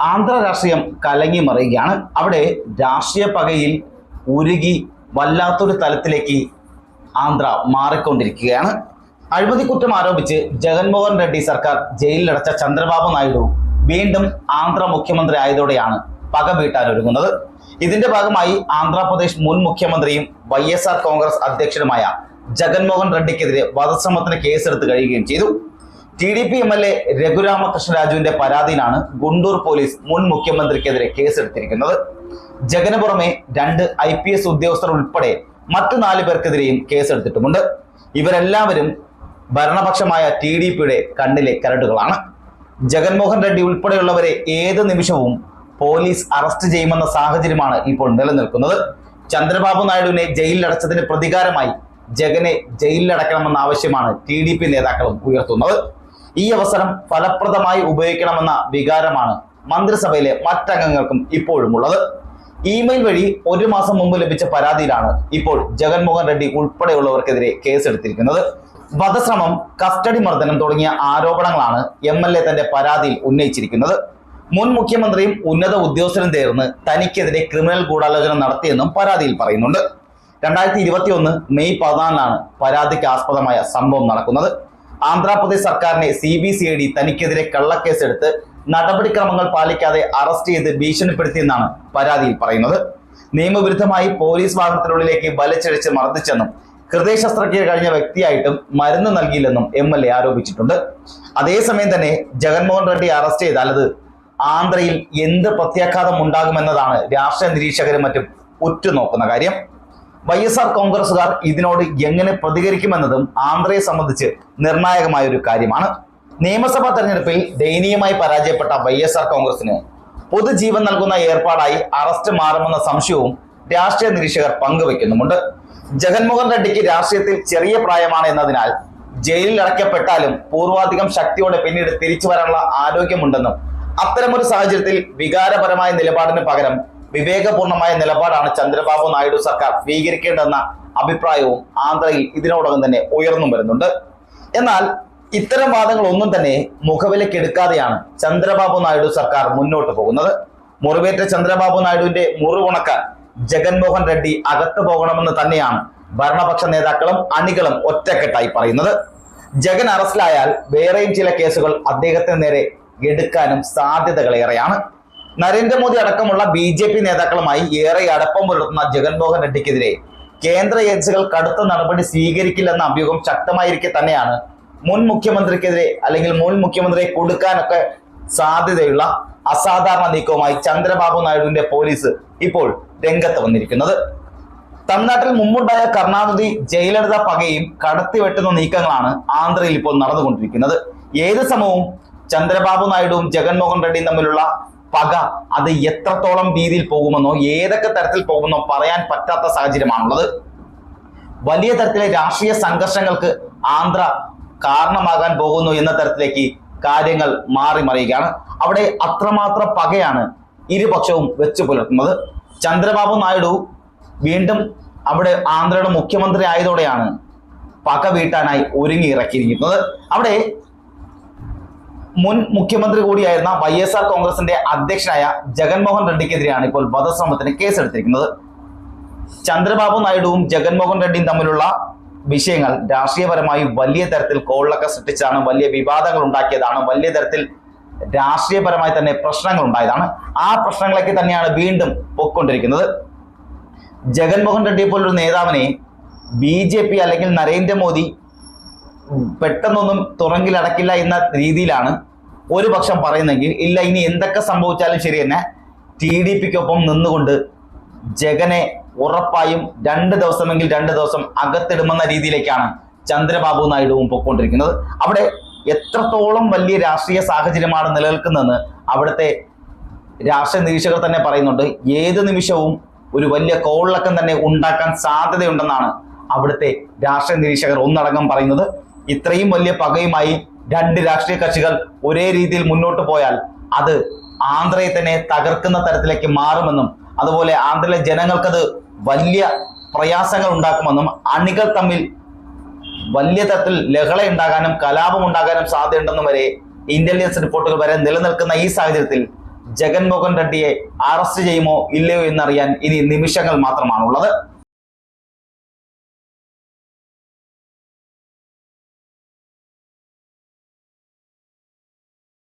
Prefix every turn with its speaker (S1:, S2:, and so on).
S1: ആന്ധ്ര രാഷ്ട്രീയം കലങ്ങി മറിയുകയാണ്. അവിടെ രാഷ്ട്രീയ പകയിൽ ഉരുകി വല്ലാത്തൊരു തലത്തിലേക്ക് ആന്ധ്ര മാറിക്കൊണ്ടിരിക്കുകയാണ്. അഴിമതി കുറ്റം ആരോപിച്ച് ജഗൻമോഹൻ റെഡ്ഡി സർക്കാർ ജയിലിലടച്ച ചന്ദ്രബാബു നായിഡു വീണ്ടും ആന്ധ്ര മുഖ്യമന്ത്രി ആയതോടെയാണ് പക വീട്ടാനൊരുങ്ങുന്നത്. ഇതിന്റെ ഭാഗമായി ആന്ധ്രാപ്രദേശ് മുൻ മുഖ്യമന്ത്രിയും വൈ കോൺഗ്രസ് അധ്യക്ഷനുമായ ജഗൻമോഹൻ റെഡ്ഡിക്കെതിരെ വധശ്രമത്തിന് കേസെടുത്ത് കഴിയുകയും ചെയ്തു. T D P M L A Raghuramakrishna രാജുവിന്റെ പരാതിയിലാണ് ഗുണ്ടൂർ പോലീസ് മുൻ മുഖ്യമന്ത്രിക്കെതിരെ കേസെടുത്തിരിക്കുന്നത്. ജഗന് പുറമെ രണ്ട് ഐ പി എസ് ഉദ്യോഗസ്ഥർ ഉൾപ്പെടെ മറ്റു നാല് പേർക്കെതിരെയും കേസെടുത്തിട്ടുമുണ്ട്. ഇവരെല്ലാവരും ഭരണപക്ഷമായ ടി ഡി പിയുടെ കണ്ണിലെ കരടുകളാണ്. ജഗൻമോഹൻ റെഡ്ഡി ഉൾപ്പെടെയുള്ളവരെ ഏത് നിമിഷവും പോലീസ് അറസ്റ്റ് ചെയ്യുമെന്ന സാഹചര്യമാണ് ഇപ്പോൾ നിലനിൽക്കുന്നത്. ചന്ദ്രബാബു നായിഡുവിനെ ജയിലിലടച്ചതിന് പ്രതികാരമായി ജഗനെ ജയിലിലടക്കണമെന്ന ആവശ്യമാണ് ടി ഡി പി നേതാക്കളും ഉയർത്തുന്നത്. ഈ അവസരം ഫലപ്രദമായി ഉപയോഗിക്കണമെന്ന വികാരമാണ് മന്ത്രിസഭയിലെ മറ്റംഗങ്ങൾക്കും ഇപ്പോഴും ഉള്ളത് ഇമെയിൽ വഴി ഒരു മാസം മുമ്പ് ലഭിച്ച പരാതിയിലാണ് ഇപ്പോൾ ജഗൻമോഹൻ റെഡ്ഡി ഉൾപ്പെടെയുള്ളവർക്കെതിരെ കേസെടുത്തിരിക്കുന്നത്. വധശ്രമം കസ്റ്റഡി മർദ്ദനം തുടങ്ങിയ ആരോപണങ്ങളാണ് എം എൽ എ തന്റെ പരാതിയിൽ ഉന്നയിച്ചിരിക്കുന്നത്. മുൻ മുഖ്യമന്ത്രിയും ഉന്നത ഉദ്യോഗസ്ഥരും ചേർന്ന് തനിക്കെതിരെ ക്രിമിനൽ ഗൂഢാലോചന നടത്തിയെന്നും പരാതിയിൽ പറയുന്നുണ്ട്. രണ്ടായിരത്തി ഇരുപത്തി ഒന്ന് മെയ് പതിനാലിനാണ് പരാതിക്ക് ആസ്പദമായ സംഭവം നടക്കുന്നത്. ആന്ധ്രാപ്രദേശ് സർക്കാരിനെ C B C I D തനിക്കെതിരെ കള്ളക്കേസെടുത്ത് നടപടിക്രമങ്ങൾ പാലിക്കാതെ അറസ്റ്റ് ചെയ്ത് ഭീഷണിപ്പെടുത്തിയെന്നാണ് പരാതിയിൽ പറയുന്നത്. നിയമവിരുദ്ധമായി പോലീസ് വാഹനത്തിനുള്ളിലേക്ക് വലിച്ചിഴച്ച് മർദ്ദിച്ചെന്നും ഹൃദയ ശസ്ത്രക്രിയ കഴിഞ്ഞ വ്യക്തിയായിട്ടും മരുന്ന് നൽകിയില്ലെന്നും എം എൽ എ ആരോപിച്ചിട്ടുണ്ട്. അതേസമയം തന്നെ ജഗൻമോഹൻ റെഡ്ഡി അറസ്റ്റ് ചെയ്താൽ അത് ആന്ധ്രയിൽ എന്ത് പ്രത്യാഘാതം ഉണ്ടാകുമെന്നതാണ് രാഷ്ട്രീയ നിരീക്ഷകരും മറ്റും ഉറ്റുനോക്കുന്ന കാര്യം. വൈ എസ് ആർ കോൺഗ്രസുകാർ ഇതിനോട് എങ്ങനെ പ്രതികരിക്കുമെന്നതും ആന്ധ്രയെ സംബന്ധിച്ച് നിർണായകമായ ഒരു കാര്യമാണ്. നിയമസഭാ തെരഞ്ഞെടുപ്പിൽ ദയനീയമായി പരാജയപ്പെട്ട വൈ എസ് ആർ കോൺഗ്രസിന് പൊതുജീവൻ നൽകുന്ന ഏർപ്പാടായി അറസ്റ്റ് മാറുമെന്ന സംശയവും രാഷ്ട്രീയ നിരീക്ഷകർ പങ്കുവെക്കുന്നുമുണ്ട്. ജഗൻമോഹൻ റെഡ്ഡിക്ക് രാഷ്ട്രീയത്തിൽ ചെറിയ പ്രായമാണ് എന്നതിനാൽ ജയിലിൽ അടയ്ക്കപ്പെട്ടാലും പൂർവാധികം ശക്തിയോടെ പിന്നീട് തിരിച്ചു വരാനുള്ള ആരോഗ്യമുണ്ടെന്നും അത്തരമൊരു സാഹചര്യത്തിൽ വികാരപരമായ നിലപാടിന് പകരം വിവേകപൂർണമായ നിലപാടാണ് ചന്ദ്രബാബു നായിഡു സർക്കാർ സ്വീകരിക്കേണ്ടതെന്ന അഭിപ്രായവും ആന്ധ്രയിൽ ഇതിനോടകം തന്നെ ഉയർന്നു വരുന്നുണ്ട്. എന്നാൽ ഇത്തരം വാദങ്ങൾ ഒന്നും തന്നെ മുഖവിലക്കെടുക്കാതെയാണ് ചന്ദ്രബാബു നായിഡു സർക്കാർ മുന്നോട്ട് പോകുന്നത്. മുറിവേറ്റ ചന്ദ്രബാബു നായിഡുവിന്റെ മുറിവുണക്കാൻ ജഗൻമോഹൻ റെഡ്ഡി അകത്തു പോകണമെന്ന് തന്നെയാണ് ഭരണപക്ഷ നേതാക്കളും അണികളും ഒറ്റക്കെട്ടായി പറയുന്നത്. ജഗൻ അറസ്റ്റിലായാൽ വേറെയും ചില കേസുകൾ അദ്ദേഹത്തിന് നേരെ എടുക്കാനും സാധ്യതകളേറെയാണ്. നരേന്ദ്രമോദി അടക്കമുള്ള ബി ജെ പി നേതാക്കളുമായി ഏറെ അടുപ്പം പുലർത്തുന്ന ജഗൻമോഹൻ റെഡ്ഡിക്കെതിരെ കേന്ദ്ര ഏജൻസികൾ കടുത്ത നടപടി സ്വീകരിക്കില്ലെന്ന അഭ്യൂഹം ശക്തമായിരിക്കെ തന്നെയാണ്. മുൻ മുഖ്യമന്ത്രിക്കെതിരെ അല്ലെങ്കിൽ മുൻ മുഖ്യമന്ത്രിയെ കൊടുക്കാനൊക്കെ സാധ്യതയുള്ള അസാധാരണ നീക്കവുമായി ചന്ദ്രബാബു നായിഡുവിന്റെ പോലീസ് ഇപ്പോൾ രംഗത്ത് വന്നിരിക്കുന്നത്. തമിഴ്നാട്ടിൽ മുമ്പുണ്ടായ കരുണാനിധി ജയലളിത പകയും കടത്തിവെട്ടുന്ന നീക്കങ്ങളാണ് ആന്ധ്രയിൽ ഇപ്പോൾ നടന്നുകൊണ്ടിരിക്കുന്നത്. ഏത് സമയവും ചന്ദ്രബാബു നായിഡുവും ജഗൻമോഹൻ റെഡ്ഡിയും തമ്മിലുള്ള പക അത് എത്രത്തോളം രീതിയിൽ പോകുമെന്നോ ഏതൊക്കെ തരത്തിൽ പോകുമെന്നോ പറയാൻ പറ്റാത്ത സാഹചര്യമാണുള്ളത്. വലിയ തരത്തിലെ രാഷ്ട്രീയ സംഘർഷങ്ങൾക്ക് ആന്ധ്ര കാരണമാകാൻ പോകുന്നു എന്ന തരത്തിലേക്ക് കാര്യങ്ങൾ മാറി മറിയുകയാണ്. അവിടെ അത്രമാത്രം പകയാണ് ഇരുപക്ഷവും വെച്ചു പുലർത്തുന്നത്. ചന്ദ്രബാബു നായിഡു വീണ്ടും അവിടെ ആന്ധ്രയുടെ മുഖ്യമന്ത്രി ആയതോടെയാണ് പക വീട്ടാനായി ഒരുങ്ങി ഇറക്കിയിരിക്കുന്നത്. അവിടെ മുൻ മുഖ്യമന്ത്രി കൂടിയായിരുന്ന വൈ എസ് ആർ കോൺഗ്രസിന്റെ അധ്യക്ഷനായ ജഗൻമോഹൻ റെഡ്ഡിക്കെതിരെയാണ് ഇപ്പോൾ വധശ്രമത്തിന് കേസെടുത്തിരിക്കുന്നത്. ചന്ദ്രബാബു നായിഡുവും ജഗൻമോഹൻ റെഡ്ഡിയും തമ്മിലുള്ള വിഷയങ്ങൾ രാഷ്ട്രീയപരമായി വലിയ തരത്തിൽ കോളൊക്കെ സൃഷ്ടിച്ചാണ് വലിയ വിവാദങ്ങൾ ഉണ്ടാക്കിയതാണ് വലിയ തരത്തിൽ രാഷ്ട്രീയപരമായി തന്നെ പ്രശ്നങ്ങൾ ഉണ്ടായതാണ്. ആ പ്രശ്നങ്ങളൊക്കെ തന്നെയാണ് വീണ്ടും പൊക്കൊണ്ടിരിക്കുന്നത് ജഗൻമോഹൻ റെഡ്ഡിയെ പോലൊരു നേതാവിനെ ബി ജെ പി അല്ലെങ്കിൽ നരേന്ദ്രമോദി പെട്ടെന്നൊന്നും തുറങ്കിലടക്കില്ല എന്ന രീതിയിലാണ് ഒരു പക്ഷം പറയുന്നെങ്കിൽ ഇല്ല ഇനി എന്തൊക്കെ സംഭവിച്ചാലും ശരി തന്നെ ടി ഡി പിക്കൊപ്പം നിന്നുകൊണ്ട് ജഗനെ ഉറപ്പായും രണ്ട് ദിവസമെങ്കിൽ രണ്ട് ദിവസം അകത്തിടുമെന്ന രീതിയിലേക്കാണ് ചന്ദ്രബാബു നായിഡുവും പൊയ്ക്കൊണ്ടിരിക്കുന്നത്. അവിടെ എത്രത്തോളം വലിയ രാഷ്ട്രീയ സാഹചര്യമാണ് നിലനിൽക്കുന്നതെന്ന് അവിടുത്തെ രാഷ്ട്രീയ നിരീക്ഷകർ തന്നെ പറയുന്നുണ്ട്. ഏത് നിമിഷവും ഒരു വലിയ കോളിളക്കം തന്നെ ഉണ്ടാക്കാൻ സാധ്യതയുണ്ടെന്നാണ് അവിടുത്തെ രാഷ്ട്രീയ നിരീക്ഷകർ ഒന്നടങ്കം പറയുന്നത്. ഇത്രയും വലിയ പകയുമായി രണ്ട് രാഷ്ട്രീയ കക്ഷികൾ ഒരേ രീതിയിൽ മുന്നോട്ട് പോയാൽ അത് ആന്ധ്രയെ തന്നെ തകർക്കുന്ന തരത്തിലേക്ക് മാറുമെന്നും അതുപോലെ ആന്ധ്രയിലെ ജനങ്ങൾക്കത് വലിയ പ്രയാസങ്ങൾ ഉണ്ടാക്കുമെന്നും അണികൾ തമ്മിൽ വലിയ തരത്തിൽ ലഹള ഉണ്ടാകാനും കലാപം ഉണ്ടാകാനും സാധ്യതയുണ്ടെന്നും വരെ ഇന്റലിജൻസ് റിപ്പോർട്ടുകൾ വരെ നിലനിൽക്കുന്ന ഈ സാഹചര്യത്തിൽ ജഗൻമോഹൻ റെഡ്ഡിയെ അറസ്റ്റ് ചെയ്യുമോ ഇല്ലയോ എന്നറിയാൻ ഇനി നിമിഷങ്ങൾ മാത്രമാണുള്ളത്.